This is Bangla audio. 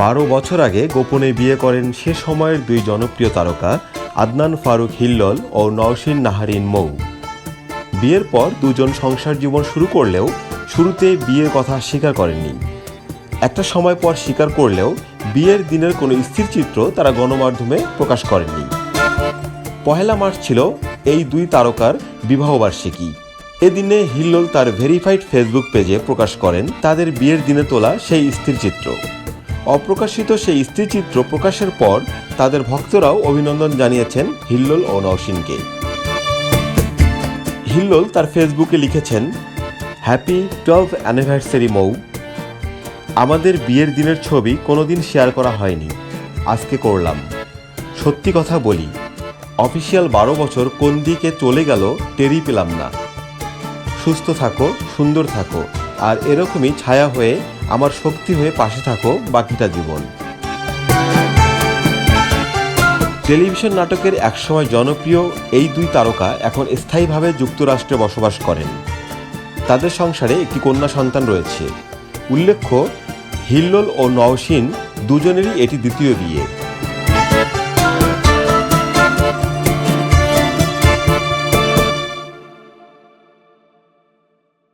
বারো বছর আগে গোপনে বিয়ে করেন সে সময়ের দুই জনপ্রিয় তারকা, আদনান ফারুক হিল্লল ও নওশিন নাহারিন মৌ। বিয়ের পর দুজন সংসার জীবন শুরু করলেও শুরুতে বিয়ের কথা স্বীকার করেননি। একটা সময় পর স্বীকার করলেও বিয়ের দিনের কোনো স্থির চিত্র তারা গণমাধ্যমে প্রকাশ করেননি। পহেলা মার্চ ছিল এই দুই তারকার বিবাহবার্ষিকী। এদিনে হিল্লোল তার ভেরিফাইড ফেসবুক পেজে প্রকাশ করেন, তাদের বিয়ের দিনে তোলা সেই স্থিরচিত্র অপ্রকাশিত সেই স্থিরচিত্র প্রকাশের পর তাদের ভক্তরাও অভিনন্দন জানিয়েছেন হিল্লোল ও নওশিনকে। হিল্লোল তার ফেসবুকে লিখেছেন, হ্যাপি টুয়েলভ অ্যানিভার্সারি মৌ। আমাদের বিয়ের দিনের ছবি কোনোদিন শেয়ার করা হয়নি। আজকে করলাম। সত্যি কথা বলি, অফিসিয়াল বারো বছর কোন দিকে চলে গেল টেরই পেলাম না। সুস্থ থাকো, সুন্দর থাকো, আর এরকমই ছায়া হয়ে আমার শক্তি হয়ে পাশে থাকো, বাকিটা জীবন। টেলিভিশন নাটকের একসময় জনপ্রিয় এই দুই তারকা এখন স্থায়ীভাবে যুক্তরাষ্ট্রে বসবাস করেন। তাদের সংসারে একটি কন্যা সন্তান রয়েছে। উল্লেখ্য, হিল্লোল ও নওশিন দুজনেরই এটি দ্বিতীয় বিয়ে।